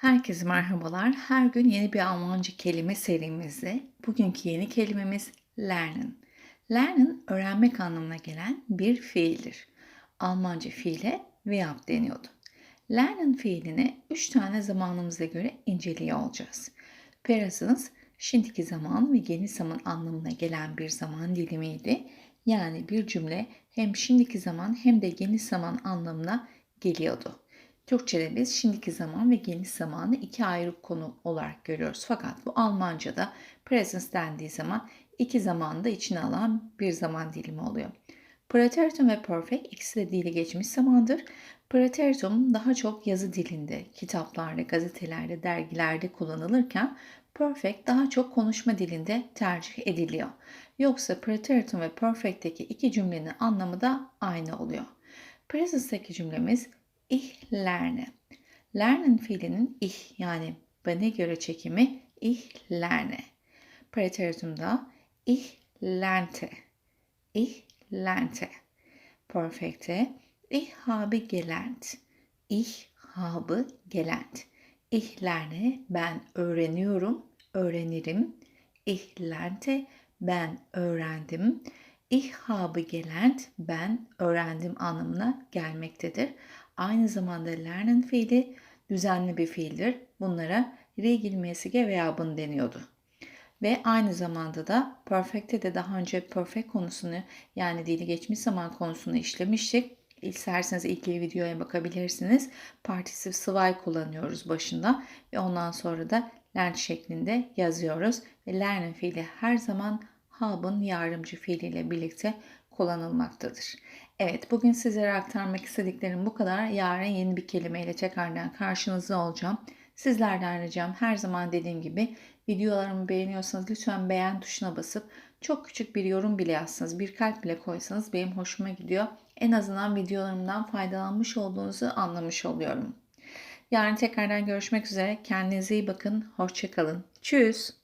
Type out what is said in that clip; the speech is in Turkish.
Herkese merhabalar. Her gün yeni bir Almanca kelime serimizde bugünkü yeni kelimemiz lernen. Lernen öğrenmek anlamına gelen bir fiildir. Almanca fiile verb deniyordu. Lernen fiilini 3 tane zamanımıza göre inceliyor olacağız. Presens, şimdiki zaman ve geniş zaman anlamına gelen bir zaman dilimiydi. Yani bir cümle hem şimdiki zaman hem de geniş zaman anlamına geliyordu. Türkçe'de biz şimdiki zaman ve geniş zamanı iki ayrı konu olarak görüyoruz. Fakat bu Almanca'da presens dendiği zaman iki zamanı da içine alan bir zaman dilimi oluyor. Preteritum ve perfect ikisi de dili geçmiş zamandır. Preteritum daha çok yazı dilinde, kitaplarda, gazetelerde, dergilerde kullanılırken perfect daha çok konuşma dilinde tercih ediliyor. Yoksa preteritum ve perfect'teki iki cümlenin anlamı da aynı oluyor. Presens'teki cümlemiz Ich lerne. Lernen fiilinin ich yani bana göre çekimi ich lerne. Preteritumda ich lernte. Ich lernte. Perfekte ich habe gelernt. Ich habe gelernt. Ich lerne ben öğreniyorum, öğrenirim. Ich lernte ben öğrendim. Ich habe gelernt ben öğrendim anlamına gelmektedir. Aynı zamanda lernen fiili düzenli bir fiildir. Bunlara regelmäßige Verben deniyordu. Ve aynı zamanda da perfect'te de daha önce perfect konusunu yani dili geçmiş zaman konusunu işlemiştik. İsterseniz ilgili videoya bakabilirsiniz. Partisif sıvay kullanıyoruz başında ve ondan sonra da learn şeklinde yazıyoruz. Ve lernen fiili her zaman habe'ın yardımcı fiiliyle birlikte kullanılmaktadır. Evet bugün sizlere aktarmak istediklerim bu kadar. Yarın yeni bir kelimeyle tekrardan karşınızda olacağım. Sizlerden ricam her zaman dediğim gibi videolarımı beğeniyorsanız lütfen beğen tuşuna basıp çok küçük bir yorum bile yazsanız, bir kalp bile koysanız benim hoşuma gidiyor. En azından videolarımdan faydalanmış olduğunuzu anlamış oluyorum. Yarın tekrardan görüşmek üzere. Kendinize iyi bakın. Hoşçakalın. Tschüss.